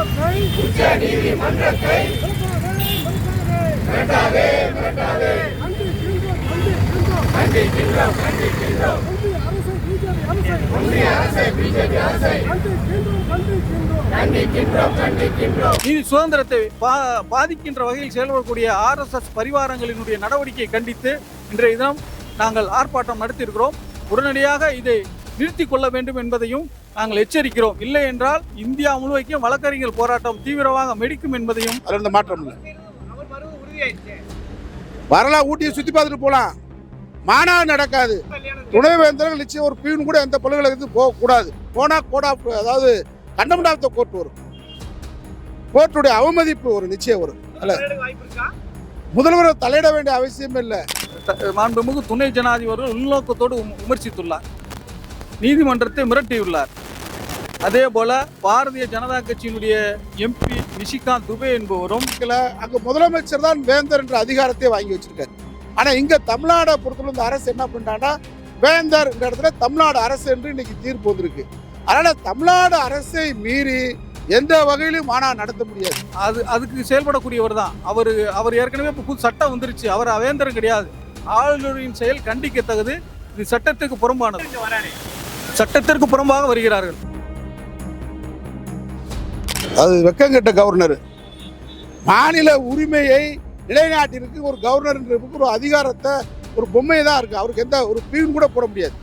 நீதிமன்றத்தை உச்ச நீதிமன்றத்தை மிரட்டாதே மிரட்டாதே கண்டிக்கின்றோம் கண்டிக்கின்றோம் நீதி சுதந்திரத்தை பாதிக்கின்ற வகையில் செயல்படக்கூடிய ஆர்எஸ்எஸ் பரிவாரங்களினுடைய நடவடிக்கையை கண்டித்து இன்றைய தினம் நாங்கள் ஆர்ப்பாட்டம் நடத்தியிருக்கிறோம். உடனடியாக இதை நிறுத்திக் கொள்ள வேண்டும் என்பதையும் நாங்கள் எச்சரிக்கிறோம். இல்லை என்றால் இந்தியா முழுவதும் வழக்கறிஞர் போராட்டம் தீவிரமாக மெடிக்கும் என்பதையும் அதுல மாற்றம் இல்லை. வரலாம் ஊட்டியை சுத்தி பார்த்துட்டு போலாம் மாநாடு நடக்காது. துணைவேந்தர்கள் நிச்சயம் ஒரு பியூன் கூட எந்த பல்கலைக்கழகத்துக்கு போக கூடாது. போனா கோடா அதாவது கண்டமண்டாத்த கோர்ட் வரும். கோர்ட்டுடைய அவமதிப்பு ஒரு நிச்சயம் வரும். அல்ல. முதல்வர் தலையிட வேண்டிய அவசியம் இல்லை. மாண்புமிகு துணை ஜனாதிபதி உள்நோக்கத்தோடு விம- விமர்சித்துள்ளார் நீதிமன்றத்தை மிரட்டியுள்ளார். அதே போல பாரதிய ஜனதா கட்சியினுடைய எம்பி நிஷிகாந்த் துபே என்பவரும் அங்க முதலமைச்சர் தான் வேந்தர் என்ற அதிகாரத்தை வாங்கி வச்சிருக்காரு. ஆனா இங்க தமிழ்நாடை பொறுத்தவரை இந்த அரசு என்ன பண்ணிட்டாங்கன்னா வேந்தர் என்ற இடத்துல தமிழ்நாடு அரசு என்று இன்னைக்கு தீர்ப்பு வந்திருக்கு. அதனால தமிழ்நாடு அரசை மீறி எந்த வகையிலும் மாநாடு நடத்த முடியாது. அது அதுக்கு செயல்படக்கூடியவர் தான். அவர் அவர் ஏற்கனவே இப்போ புது சட்டம் வந்துருச்சு. அவர் அவேந்தரம் கிடையாது. ஆளுநரின் செயல் கண்டிக்கத்தக்கது. இது சட்டத்துக்கு புறம்பானது. சட்டத்திற்கு புறம்பாக வருகிறார்கள். அது வெக்கங்கெட்ட கவர்னர். மாநில உரிமையை நிலைநாட்டிற்கு ஒரு கவர்னர் ஒரு அதிகாரத்தை ஒரு பொம்மையை தான் இருக்கு. அவருக்கு எந்த ஒரு பியூன் கூட போட முடியாது.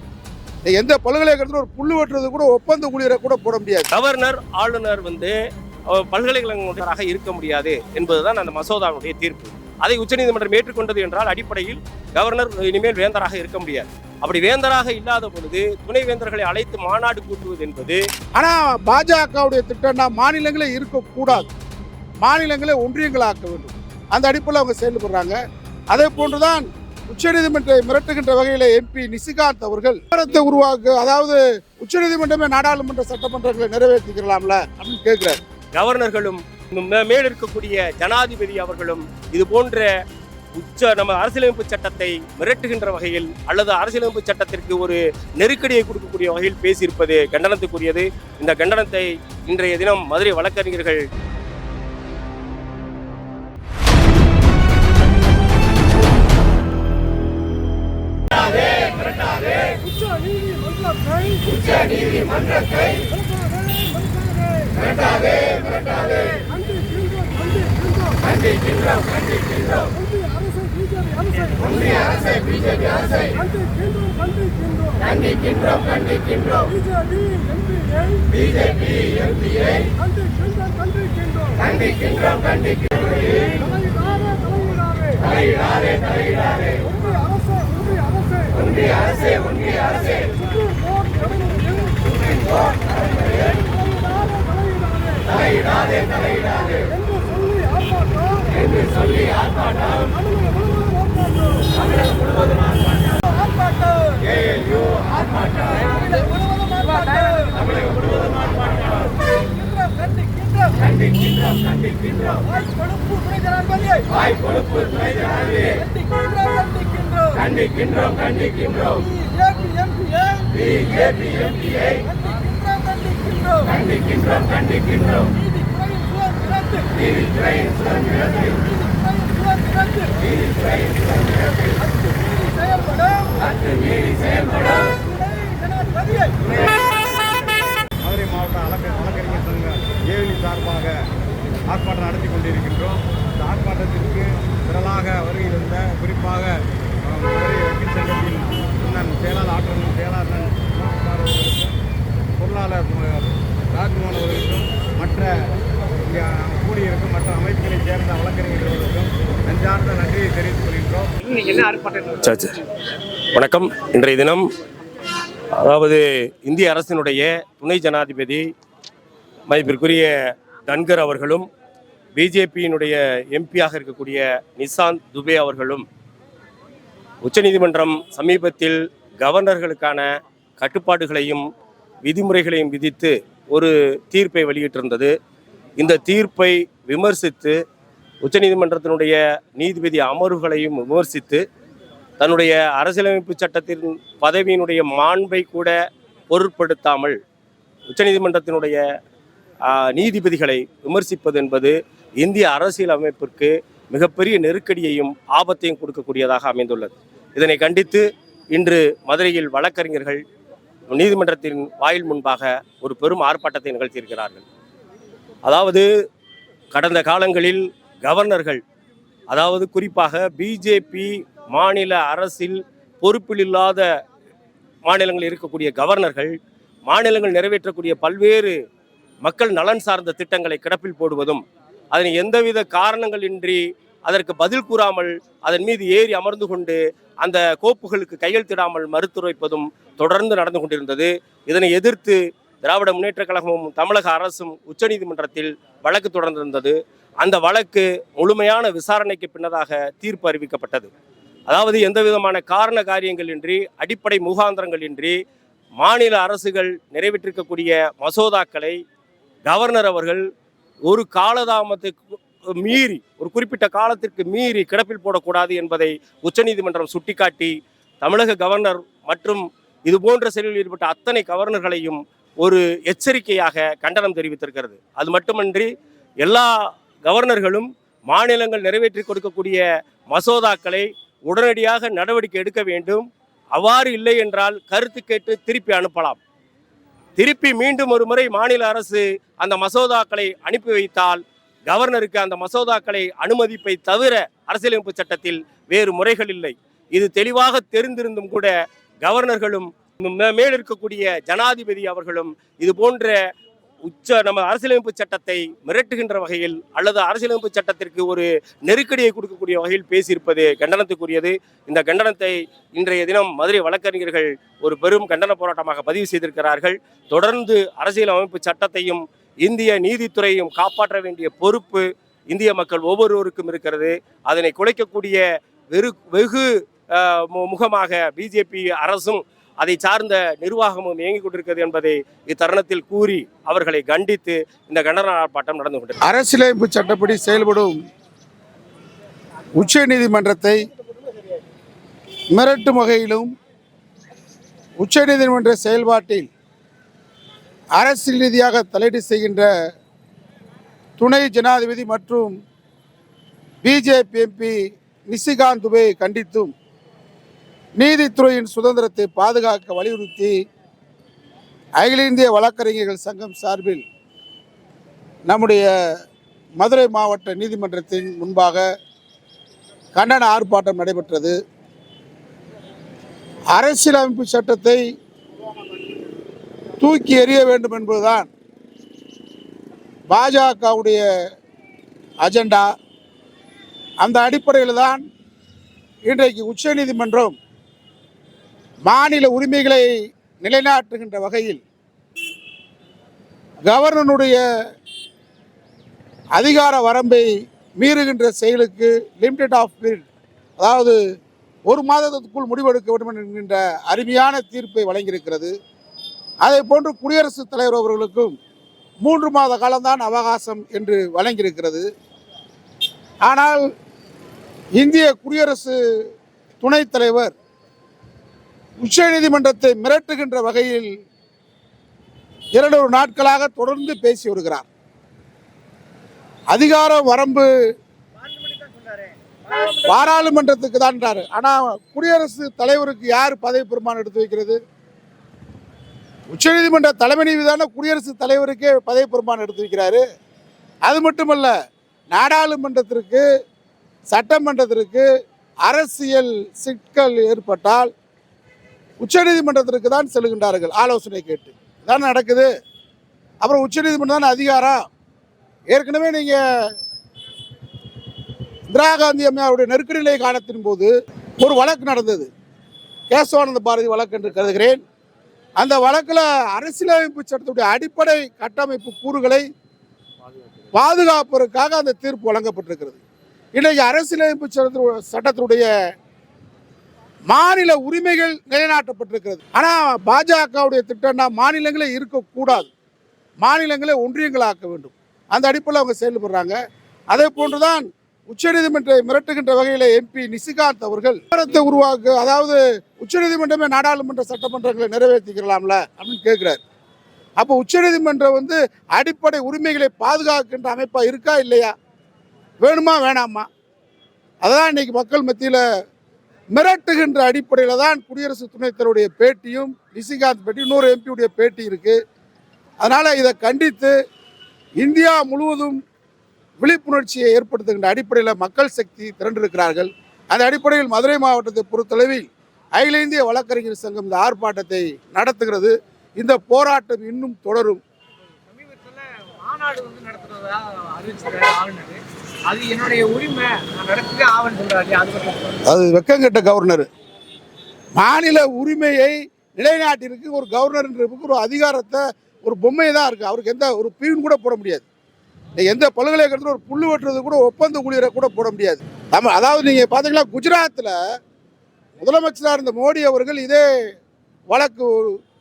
எந்த பல்கலைக்கழகத்தில் ஒரு புல்லு வெட்டுறது கூட ஒப்பந்த ஊழியரை கூட போட முடியாது. கவர்னர் ஆளுநர் வந்து பல்கலைக்கழகங்களாக இருக்க முடியாது என்பதுதான் அந்த மசோதாவுடைய தீர்ப்பு. அதை உச்சநீதிமன்றம் ஏற்றுக்கொண்டது என்றால் அடிப்படையில் கவர்னர் இனிமேல் வேந்தராக இருக்க முடியாது. அப்படி வேந்தராக இல்லாத பொழுது துணை வேந்தர்களை அழைத்து மாநாடு கூட்டுவது என்பது ஆனா பாஜகவுடைய திட்டம்னா மாநிலங்களே இருக்கக்கூடாது. மாநிலங்களே ஒன்றியங்களாக்க வேண்டும். அந்த அடிப்படையில் அவங்க செயல்படுறாங்க. அதே போன்றுதான் உச்சநீதிமன்றத்தை மிரட்டுகின்ற வகையில் எம்பி நிசிகாந்த் அவர்கள் விவரத்தை உருவாக்கு அதாவது உச்சநீதிமன்றமே நாடாளுமன்ற சட்டமன்றங்களை நிறைவேற்றிக்கலாம்ல அப்படின்னு கேட்கிறார் கவர்னர்களும் மே- மேல் இருக்கக்கூடிய ஜனாதிபதி அவர்களும் இது போன்ற உச்ச நம்ம அரசியலமைப்பு சட்டத்தை மிரட்டுகின்ற வகையில் அல்லது அரசியலமைப்பு சட்டத்திற்கு ஒரு நெருக்கடியை கொடுக்கக்கூடிய வகையில் பேசியிருப்பது கண்டனத்துக்குரியது. இந்த கண்டனத்தை இன்றைய தினம் மதுரை வழக்கறிஞர்கள் உச்ச நீதிமன்றத்தை உச்ச நீதிமன்றத்தை மிரட்டாதே மிரட்டாதே கண்டிக்கின்றோம். கண்டிக்கின்றோம் கண்டிக்கின்றோம் ஒன்றிய அரசை பிஜேபி அரசை கண்டிக்கின்றோம் கண்டிக்கின்றோம் பிஜேபி எம்பியை கண்டிக்கின்றோம் கண்டிக்கின்றோம் கண்டிக்கின்றோம் தலையிடாதே தலையிடாதே ஒன்றிய அரசு ஒன்றிய அரசே சுப்ரீம் கோர்ட் சுப்ரீம் கோர்ட் தலையிடாதே தலையிடாதே என்று சொல்லி ஆர்ப்பாட்டம் தமிழகம் முழுவதும் ஆர்ப்பாட்டம் ஏஎல்யூ ஆர்ப்பாட்டம் தமிழகம் முழுவதும் ஆர்ப்பாட்டம் கண்டிக்கின்றோம் கண்டிக்கின்றோம் வாய் கொழுப்பு துணை ஜனாதிபதியை வாய் கொழுப்பு துணை ஜனாதிபதியை கண்டிக்கின்றோம் கண்டிக்கின்றோம். கண்டிக்கின்றோம் கண்டிக்கின்றோம். நீதித்துறையின் சுதந்திரத்தில் நீதித்துறையின் சுதந்திரத்தில் அத்து மீறி செயல்படும். மதுரை மாவட்ட வழக்க வழக்கறிஞர் சங்க ஏழி சார்பாக ஆர்ப்பாட்டம் நடத்தி கொண்டிருக்கின்றோம். ஆர்ப்பாட்டத்திற்கு திரளாக வருகை தந்த குறிப்பாக வக்கீல் சங்கத்தின் முன்னாள் செயலாளர் ஆற்றல் செயலாளர் பொருளாளர் ராஜ்மோகன் அவர்களுக்கும் மற்ற இங்கே ஊழியருக்கும் மற்ற அமைப்புகளைச் சேர்ந்த வழக்கறிஞர்களுக்கும் நெஞ்சார்ந்த நன்றியை தெரிவித்துக் கொள்கின்றோம். சரி, சரி. வணக்கம். இன்றைய தினம் அதாவது இந்திய அரசினுடைய துணை ஜனாதிபதி மதிப்பிற்குரிய தன்கர் அவர்களும் பிஜேபியினுடைய எம்பியாக இருக்கக்கூடிய நிசாந்த் துபே அவர்களும் உச்சநீதிமன்றம் சமீபத்தில் கவர்னர்களுக்கான கட்டுப்பாடுகளையும் விதிமுறைகளையும் விதித்து ஒரு தீர்ப்பை வெளியிட்டிருந்தது. இந்த தீர்ப்பை விமர்சித்து உச்சநீதிமன்றத்தினுடைய நீதிபதி அமர்வுகளையும் விமர்சித்து தன்னுடைய அரசியலமைப்பு சட்டத்தின் பதவியினுடைய மாண்பை கூட பொருட்படுத்தாமல் உச்சநீதிமன்றத்தினுடைய நீதிபதிகளை விமர்சிப்பது என்பது இந்திய அரசியலமைப்பிற்கு மிகப்பெரிய நெருக்கடியையும் ஆபத்தையும் கொடுக்கக்கூடியதாக அமைந்துள்ளது. இதனை கண்டித்து இன்று மதுரையில் வழக்கறிஞர்கள் நீதிமன்றத்தின் வாயில் முன்பாக ஒரு பெரும் ஆர்ப்பாட்டத்தை நிகழ்த்தியிருக்கிறார்கள். அதாவது கடந்த காலங்களில் கவர்னர்கள் அதாவது குறிப்பாக பிஜேபி மாநில அரசில் பொறுப்பில் இல்லாத மாநிலங்களில் இருக்கக்கூடிய கவர்னர்கள் மாநிலங்கள் நிறைவேற்றக்கூடிய பல்வேறு மக்கள் நலன் சார்ந்த திட்டங்களை கிடப்பில் போடுவதும் அதனை எந்தவித காரணங்களின்றி அதற்கு பதில் கூறாமல் அதன் மீது ஏறி அமர்ந்து கொண்டு அந்த கோப்புகளுக்கு கையெழுத்திடாமல் மறுத்துரைப்பதும் தொடர்ந்து நடந்து கொண்டிருந்தது. இதனை எதிர்த்து திராவிட முன்னேற்றக் கழகமும் தமிழக அரசும் உச்சநீதிமன்றத்தில் வழக்கு தொடர்ந்திருந்தது. அந்த வழக்கு முழுமையான விசாரணைக்கு பின்னதாக தீர்ப்பு அறிவிக்கப்பட்டது. அதாவது எந்த விதமான காரண காரியங்களின்றி அடிப்படை முகாந்திரங்களின்றி மாநில அரசுகள் நிறைவேற்றிருக்கக்கூடிய மசோதாக்களை கவர்னர் அவர்கள் ஒரு காலதாமத்துக்கு மீறி ஒரு குறிப்பிட்ட காலத்திற்கு மீறி கிடப்பில் போடக்கூடாது என்பதை உச்சநீதிமன்றம் சுட்டிக்காட்டி தமிழக கவர்னர் மற்றும் இது போன்ற செயலில் ஈடுபட்ட அத்தனை கவர்னர்களையும் ஒரு எச்சரிக்கையாக கண்டனம் தெரிவித்திருக்கிறது. அது மட்டுமன்றி எல்லா கவர்னர்களும் மாநிலங்கள் நிறைவேற்றி கொடுக்கக்கூடிய மசோதாக்களை உடனடியாக நடவடிக்கை எடுக்க வேண்டும். அவ்வாறு இல்லை என்றால் கருத்து கேட்டு திருப்பி அனுப்பலாம். திருப்பி மீண்டும் ஒரு முறை மாநில அரசு அந்த மசோதாக்களை அனுப்பி வைத்தால் கவர்னருக்கு அந்த மசோதாக்களை அனுமதிப்பை தவிர அரசியலமைப்பு சட்டத்தில் வேறு முறைகள் இல்லை. இது தெளிவாக தெரிந்திருந்தும் கூட கவர்னர்களும் மே- மேல் இருக்கக்கூடிய ஜனாதிபதி அவர்களும் இது போன்ற உச்ச நம்ம அரசியலமைப்பு சட்டத்தை மிரட்டுகின்ற வகையில் அல்லது அரசியலமைப்பு சட்டத்திற்கு ஒரு நெருக்கடியை கொடுக்கக்கூடிய வகையில் பேசியிருப்பது கண்டனத்துக்குரியது. இந்த கண்டனத்தை இன்றைய தினம் மதுரை வழக்கறிஞர்கள் ஒரு பெரும் கண்டன போராட்டமாக பதிவு செய்திருக்கிறார்கள். தொடர்ந்து அரசியலமைப்பு சட்டத்தையும் இந்திய நீதித்துறையும் காப்பாற்ற வேண்டிய பொறுப்பு இந்திய மக்கள் ஒவ்வொருவருக்கும் இருக்கிறது. அதனை குலைக்கக்கூடிய வெறு வெகு மு- முகமாக பிஜேபி அரசும் அதை சார்ந்த நிர்வாகமும் இயங்கிக் கொண்டிருக்கிறது என்பதை இத்தருணத்தில் கூறி அவர்களை கண்டித்து இந்த கண்டன ஆர்ப்பாட்டம் நடந்து கொண்டிருக்கிறது. அரசியலமைப்பு சட்டப்படி செயல்படும் உச்ச நீதிமன்றத்தை மிரட்டும் வகையிலும் உச்ச நீதிமன்ற செயல்பாட்டில் அரசியல் ரீதியாக தலையீடு செய்கின்ற துணை ஜனாதிபதி மற்றும் பிஜேபி எம்பி நிசிகாந்த் துபையை கண்டித்தும் நீதித்துறையின் சுதந்திரத்தை பாதுகாக்க வலியுறுத்தி அகில இந்திய வழக்கறிஞர்கள் சங்கம் சார்பில் நம்முடைய மதுரை மாவட்ட நீதிமன்றத்தின் முன்பாக கண்டன ஆர்ப்பாட்டம் நடைபெற்றது. அரசியலமைப்பு சட்டத்தை தூக்கி எறிய வேண்டும் என்பதுதான் பாஜகவுடைய அஜெண்டா. அந்த அடிப்படையில் தான் இன்றைக்கு உச்சநீதிமன்றம் மாநில உரிமைகளை நிலைநாட்டுகின்ற வகையில் கவர்னருடைய அதிகார வரம்பை மீறுகின்ற செயலுக்கு லிமிடெட் ஆஃப் பீரியட் அதாவது ஒரு மாதத்துக்குள் முடிவெடுக்க வேண்டும் என்கின்ற அருமையான தீர்ப்பை வழங்கியிருக்கிறது. அதே போன்று குடியரசுத் தலைவர் அவர்களுக்கும் மூன்று மாத காலம்தான் அவகாசம் என்று வழங்கியிருக்கிறது. ஆனால் இந்திய குடியரசு துணைத் தலைவர் உச்சநீதிமன்றத்தை மிரட்டுகின்ற வகையில் இரண்டு நாட்களாக தொடர்ந்து பேசி வருகிறார். அதிகார வரம்பு பாராளுமன்றத்துக்கு தான்ன்றாரு ஆனால் குடியரசு தலைவருக்கு யார் பதவி பெருமானம் எடுத்து வைக்கிறது? உச்சநீதிமன்ற தலைமை நீதிதான குடியரசுத் தலைவருக்கே பதவி பெருமானம் எடுத்து வைக்கிறாரு. அது மட்டுமல்ல நாடாளுமன்றத்திற்கு சட்டமன்றத்திற்கு அரசியல் சிக்கல் ஏற்பட்டால் உச்சநீதிமன்றத்திற்கு தான் செல்கின்றார்கள். ஆலோசனை கேட்டு. இதான் நடக்குது. அப்புறம் உச்சநீதிமன்றம் தான் அதிகாரம். ஏற்கனவே நீங்கள் இந்திரா காந்தி அம்மையாருடைய நெருக்கடி நிலை காலத்தின் போது ஒரு வழக்கு நடந்தது. கேசவானந்த பாரதி வழக்கு என்று கருதுகிறேன். அந்த வழக்கில் அரசியலமைப்பு சட்டத்துடைய அடிப்படை கட்டமைப்பு கூறுகளை பாதுகாப்பதற்காக அந்த தீர்ப்பு வழங்கப்பட்டிருக்கிறது. இன்றைக்கு அரசியலமைப்பு சட்டத்தினுடைய சட்டத்தினுடைய மாநில உரிமைகள் நிலைநாட்டப்பட்டிருக்கிறது. ஆனால் பாஜகவுடைய திட்டம்னா மாநிலங்களே இருக்கக்கூடாது. மாநிலங்களே ஒன்றியங்களாக்க வேண்டும். அந்த அடிப்படையில் அவங்க செயல்படுறாங்க. அதே போன்றுதான் உச்சநீதிமன்றை மிரட்டுகின்ற வகையில் எம்பி நிசிகாந்த் அவர்கள் விவரத்தை உருவாக்கு அதாவது உச்சநீதிமன்றமே நாடாளுமன்ற சட்டமன்றங்களை நிறைவேற்றிக்கலாம்ல அப்படின்னு கேட்குறாரு அப்போ உச்சநீதிமன்றம் வந்து அடிப்படை உரிமைகளை பாதுகாக்கின்ற அமைப்பாக இருக்கா இல்லையா? வேணுமா வேணாமா? அதான் இன்னைக்கு மக்கள் மத்தியில் மிரட்டுகின்ற அடிப்படையில் தான் குடியரசு துணைத்தலைவருடைய பேட்டியும் நிசிகாந்த் பேட்டி இன்னொரு எம்பியுடைய பேட்டி இருக்குது அதனால் இதை கண்டித்து இந்தியா முழுவதும் விழிப்புணர்ச்சியை ஏற்படுத்துகின்ற அடிப்படையில் மக்கள் சக்தி திரண்டிருக்கிறார்கள். அந்த அடிப்படையில் மதுரை மாவட்டத்தை பொறுத்தளவில் அகில இந்திய வழக்கறிஞர் சங்கம் இந்த ஆர்ப்பாட்டத்தை நடத்துகிறது. இந்த போராட்டம் இன்னும் தொடரும். மாநாடு வந்து நடத்துறதா அறிவிச்சிருக்காரு ஆளுநர். அது என்னுடைய உரிமை. நான் ஆவணம் சொல்றாரு. அது பத்தி வெக்கங்கெட்ட கவர்னர். மாநில உரிமையை நிலைநாட்டிற்கு ஒரு கவர்னர்ன்றதுக்கு ஒரு அதிகாரத்தை ஒரு பொம்மை தான் இருக்குது அவருக்கு எந்த ஒரு பிரிவு கூட போட முடியாது. எந்த பல்கலைக்கழகத்தில் ஒரு புல் வெட்டுறது கூட ஒப்பந்த ஊழியரை கூட போட முடியாது. நம்ம அதாவது நீங்கள் பார்த்தீங்கன்னா குஜராத்தில் முதலமைச்சராக இருந்த மோடி அவர்கள் இதே வழக்கு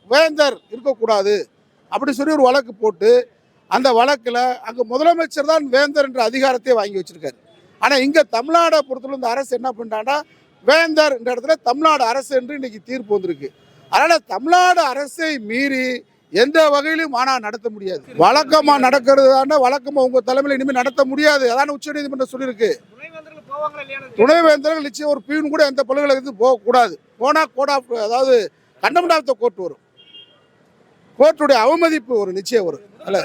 வேந்தர் இருக்கக்கூடாது. அப்படி சொல்லி ஒரு வழக்கு போட்டு அந்த வழக்கில் அங்கே முதலமைச்சர் தான் வேந்தர் என்ற அதிகாரத்தை வாங்கி வச்சிருக்காரு. ஆனால் இங்கே தமிழ்நாடை பொறுத்தவரை இந்த அரசு என்ன பண்ணிட்டான்னா வேந்தர் என்ற இடத்துல தமிழ்நாடு அரசு என்று இன்னைக்கு தீர்ப்பு வந்திருக்கு. அதனால் தமிழ்நாடு அரசை மீறி எந்த வகையிலும் மாநாடு நடத்த முடியாது. வழக்கமாக நடக்கிறதான வழக்கமாக உங்கள் தலைமையில் இனிமேல் நடத்த முடியாது. அதான உச்சநீதிமன்றம் சொல்லியிருக்கு. துணைவேந்தர்கள் நிச்சயம் ஒரு பியூன் கூட எந்த பல்கலைக்கழகத்துக்கு போகக்கூடாது போனால் கோட் ஆஃப் அதாவது கண்டமெண்ட் கோர்ட் வரும். கோர்ட்டுடைய அவமதிப்பு ஒரு நிச்சயம் வரும். அல்ல.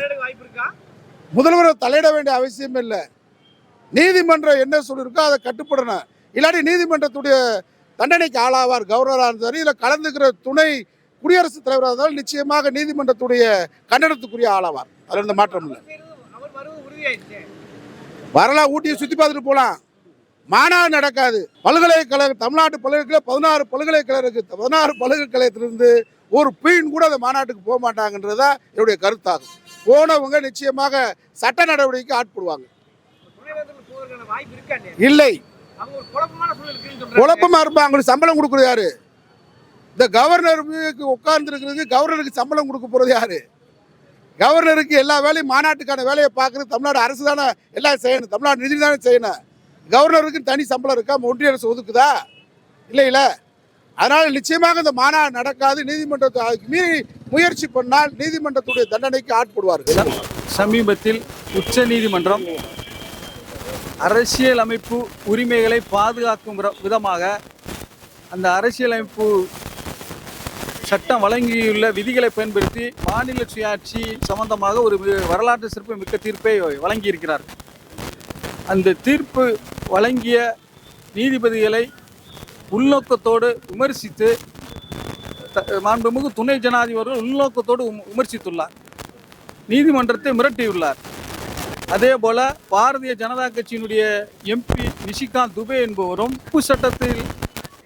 முதல்வர் தலையிட வேண்டிய அவசியம் இல்லை. நீதிமன்றம் என்ன சொல்லியிருக்கோ அதை கட்டுப்படணும். இல்லாட்டி நீதிமன்றத்துடைய தண்டனைக்கு ஆளாவார் கவர்னராக இருந்தார் இதில் கலந்துக்கிற துணை குடியரசுத் தலைவராக இருந்தாலும் நிச்சயமாக நீதிமன்றத்துடைய கண்டனத்துக்குரிய ஆளாவார். அதில் எந்த மாற்றம் இல்லை. வரலாம் ஊட்டியை சுற்றி பார்த்துட்டு போகலாம் மாநாடு நடக்காது. பல்கலைக்கழக தமிழ்நாட்டு பல்கலைக்கழக பதினாறு பல்கலைக்கழக இருக்குது பதினாறு பல்கலைக்கழகத்திலிருந்து ஒரு பீன் கூட அந்த மாநாட்டுக்கு போக மாட்டாங்கன்றது தான் என்னுடைய கருத்தாகும். போனவங்க நிச்சயமாக சட்ட நடவடிக்கைக்கு ஆட்படுவாங்க. இல்லை. குழப்பமா இருப்பாங்க அவங்களுக்கு சம்பளம் கொடுக்குறது யாரு? இந்த கவர்னருக்கு உட்கார்ந்து இருக்கிறதுக்கு கவர்னருக்கு சம்பளம் கொடுக்க போறது யாரு? கவர்னருக்கு எல்லா வேலையும் மாநாட்டுக்கான வேலையை பார்க்கறது தமிழ்நாடு அரசு தானே எல்லாம் செய்யணும் தமிழ்நாடு நிதி தானே செய்யணும். கவர்னருக்கு தனி சம்பளம் இருக்கா? ஒன்றிய அரசு ஒதுக்குதா? இல்லை இல்லை அதனால நிச்சயமாக இந்த மாநாடு நடக்காது நீதிமன்றத்தை மீறி முயற்சி பண்ணால் நீதிமன்றத்துடைய தண்டனைக்கு ஆட்படுவார்கள். சமீபத்தில் உச்ச நீதிமன்றம் அரசியலமைப்பு உரிமைகளை பாதுகாக்கும் விதமாக அந்த அரசியலமைப்பு சட்டம் வழங்கியுள்ள விதிகளை பயன்படுத்தி மாநில சுயாட்சி சம்பந்தமாக ஒரு வரலாற்று சிறப்பு மிக்க தீர்ப்பை வழங்கியிருக்கிறார். அந்த தீர்ப்பு வழங்கிய நீதிபதிகளை உள்நோக்கத்தோடு விமர்சித்து மாண்புமிகு துணை ஜனாதிபதி உள்நோக்கத்தோடு விமர்சித்துள்ளார். நீதிமன்றத்தை மிரட்டியுள்ளார். அதே போல பாரதிய ஜனதா கட்சியினுடைய எம்பி நிஷிகாந்த் துபே என்பவரும் உப்பு சட்டத்தில்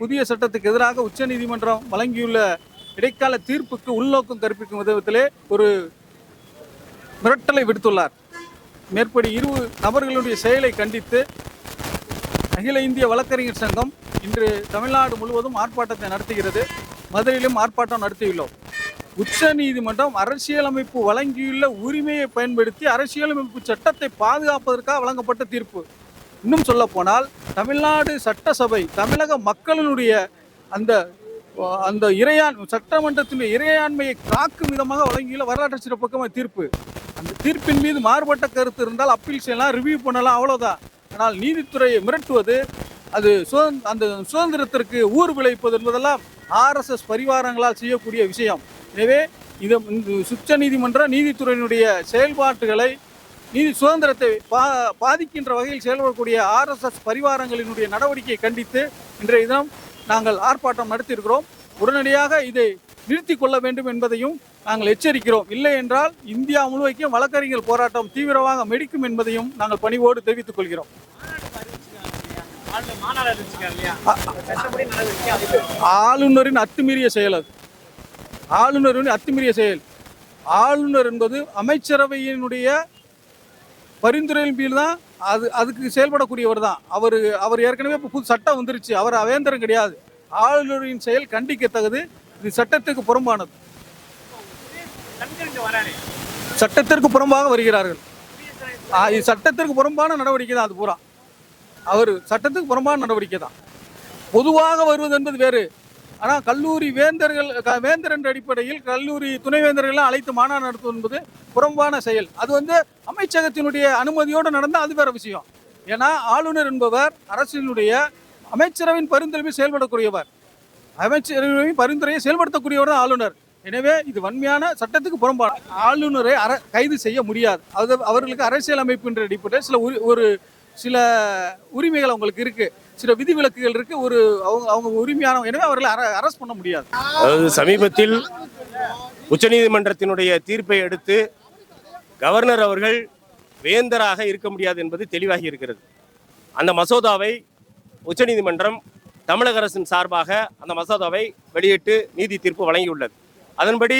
புதிய சட்டத்துக்கு எதிராக உச்சநீதிமன்றம் வழங்கியுள்ள இடைக்கால தீர்ப்புக்கு உள்நோக்கம் கற்பிக்கும் விதத்திலே ஒரு மிரட்டலை விடுத்துள்ளார். மேற்படி இரு நபர்களுடைய செயலை கண்டித்து அகில இந்திய வழக்கறிஞர் சங்கம் இன்று தமிழ்நாடு முழுவதும் ஆர்ப்பாட்டத்தை நடத்துகிறது. மதுரையிலும் ஆர்ப்பாட்டம் நடத்தியுள்ளோம். உச்ச நீதிமன்றம் அரசியலமைப்பு வழங்கியுள்ள உரிமையை பயன்படுத்தி அரசியலமைப்பு சட்டத்தை பாதுகாப்பதற்காக வழங்கப்பட்ட தீர்ப்பு. இன்னும் சொல்ல போனால் தமிழ்நாடு சட்டசபை தமிழக மக்களினுடைய அந்த அந்த இறையான் சட்டமன்றத்தினுடைய இறையாண்மையை காக்கும் விதமாக வழங்கியுள்ள வரலாற்று சிறப்புக்கமான தீர்ப்பு. அந்த தீர்ப்பின் மீது மாறுபட்ட கருத்து இருந்தால் அப்பீல் செய்யலாம் ரிவ்யூ பண்ணலாம் அவ்வளோதான் ஆனால் நீதித்துறையை மிரட்டுவது அது சுதந்திர அந்த சுதந்திரத்திற்கு ஊர் விளைவிப்பது என்பதெல்லாம் ஆர்எஸ்எஸ் பரிவாரங்களால் செய்யக்கூடிய விஷயம். எனவே இது இந்த உச்ச நீதிமன்ற நீதித்துறையினுடைய செயல்பாட்டுகளை நீதி சுதந்திரத்தை பா பாதிக்கின்ற வகையில் செயல்படக்கூடிய ஆர்எஸ்எஸ் பரிவாரங்களினுடைய நடவடிக்கையை கண்டித்து இன்றைய தினம் நாங்கள் ஆர்ப்பாட்டம் நடத்தியிருக்கிறோம். உடனடியாக இதை நிறுத்தி கொள்ள வேண்டும் என்பதையும் நாங்கள் எச்சரிக்கிறோம். இல்லை என்றால் இந்தியா முழுவதும் வழக்கறிஞர் போராட்டம் தீவிரமாக மெடிக்கும் என்பதையும் நாங்கள் பணிவோடு தெரிவித்துக் கொள்கிறோம் ஆளுநர் மாநாடு அறிவிச்சிருக்காரு இல்லையா சட்டப்படி நடவடிக்கை அது ஆளுநரின் அத்துமீறிய செயல் அது. ஆளுநரின் அத்துமீறிய செயல். ஆளுநர் என்பது அமைச்சரவையினுடைய பரிந்துரையின் கீழ் தான் அது அதுக்கு செயல்படக்கூடியவர் தான். அவர் அவர் ஏற்கனவே இப்போ புது சட்டம் வந்துருச்சு. அவர் அவேந்தரம் கிடையாது. ஆளுநரின் செயல் கண்டிக்கத்தக்கது. இது சட்டத்துக்கு புறம்பானது. சட்டத்திற்கு புறம்பாக வருகிறார்கள். சட்டத்திற்கு புறம்பான நடவடிக்கை தான் அது பூரா. அவர் சட்டத்துக்கு புறம்பான நடவடிக்கை தான். பொதுவாக வருவது என்பது வேறு. ஆனால் கல்லூரி வேந்தர்கள் க- வேந்தர் என்ற அடிப்படையில் கல்லூரி துணைவேந்தர்கள்லாம் அழைத்து மாநாடு நடத்துவது என்பது புறம்பான செயல். அது வந்து அமைச்சகத்தினுடைய அனுமதியோடு நடந்தால் அது வேற விஷயம். ஏன்னா ஆளுநர் என்பவர் அரசினுடைய அமைச்சரவின் பரிந்துரைமை செயல்படக்கூடியவர். அமைச்சரவையும் பரிந்துரையை செயல்படுத்தக்கூடியவர் தான் ஆளுநர். எனவே இது வன்மையான சட்டத்துக்கு புறம்பான. ஆளுநரை அர கைது செய்ய முடியாது. அது அவர்களுக்கு அரசியல் அமைப்பின்ற அடிப்படையில் சில ஒரு சில உரிமைகள் அவங்களுக்கு இருக்கு. சில விதிவிலக்குகள் இருக்கு. ஒரு அவங்க அவங்க உரிமையான எனவே அவர்களை அர அரெஸ்ட் பண்ண முடியாது. அதாவது சமீபத்தில் உச்சநீதிமன்றத்தினுடைய தீர்ப்பை அடுத்து கவர்னர் அவர்கள் வேந்தராக இருக்க முடியாது என்பது தெளிவாகி இருக்கிறது. அந்த மசோதாவை உச்சநீதிமன்றம் தமிழக அரசின் சார்பாக அந்த மசோதாவை வெளியிட்டு நீதி தீர்ப்பு வழங்கியுள்ளது. அதன்படி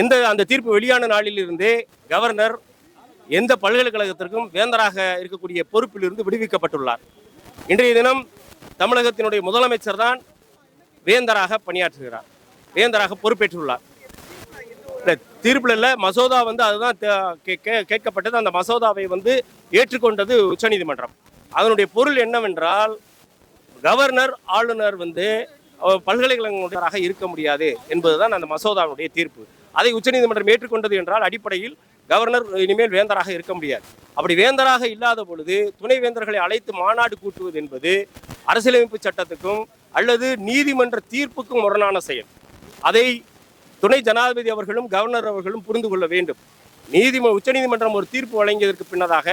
எந்த அந்த தீர்ப்பு வெளியான நாளிலிருந்தே கவர்னர் எந்த பல்கலைக்கழகத்திற்கும் வேந்தராக இருக்கக்கூடிய பொறுப்பிலிருந்து விடுவிக்கப்பட்டுள்ளார். இன்றைய தினம் தமிழகத்தினுடைய முதலமைச்சர் தான் வேந்தராக பணியாற்றுகிறார். வேந்தராக பொறுப்பேற்றுள்ளார். தீர்ப்பில் இல்லை மசோதா வந்து அதுதான் கே- கே- கேட்கப்பட்டது. அந்த மசோதாவை வந்து ஏற்றுக்கொண்டது உச்சநீதிமன்றம். அதனுடைய பொருள் என்னவென்றால் கவர்னர் ஆளுநர் வந்து பல்கலைக்கழகங்களாக இருக்க முடியாது என்பதுதான் அந்த மசோதாவுடைய தீர்ப்பு. அதை உச்சநீதிமன்றம் ஏற்றுக்கொண்டது என்றால் அடிப்படையில் கவர்னர் இனிமேல் வேந்தராக இருக்க முடியாது. அப்படி வேந்தராக இல்லாத பொழுது துணை வேந்தர்களை அழைத்து மாநாடு கூட்டுவது என்பது அரசியலமைப்பு சட்டத்துக்கும் அல்லது நீதிமன்ற தீர்ப்புக்கும் முரணான செயல். அதை துணை ஜனாதிபதி அவர்களும் கவர்னர் அவர்களும் புரிந்து கொள்ள வேண்டும். நீதிம உச்சநீதிமன்றம் ஒரு தீர்ப்பு வழங்கியதற்கு பின்னதாக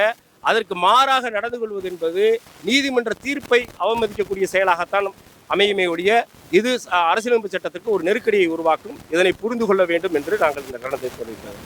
அதற்கு மாறாக நடந்து கொள்வது என்பது நீதிமன்ற தீர்ப்பை அவமதிக்கக்கூடிய செயலாகத்தான் அமையுமே ஒழிய இது அரசியலமைப்பு சட்டத்திற்கு ஒரு நெருக்கடியை உருவாக்கும். இதனை புரிந்து கொள்ள வேண்டும் என்று நாங்கள் இந்த கடந்த தெரிவிக்கிறோம்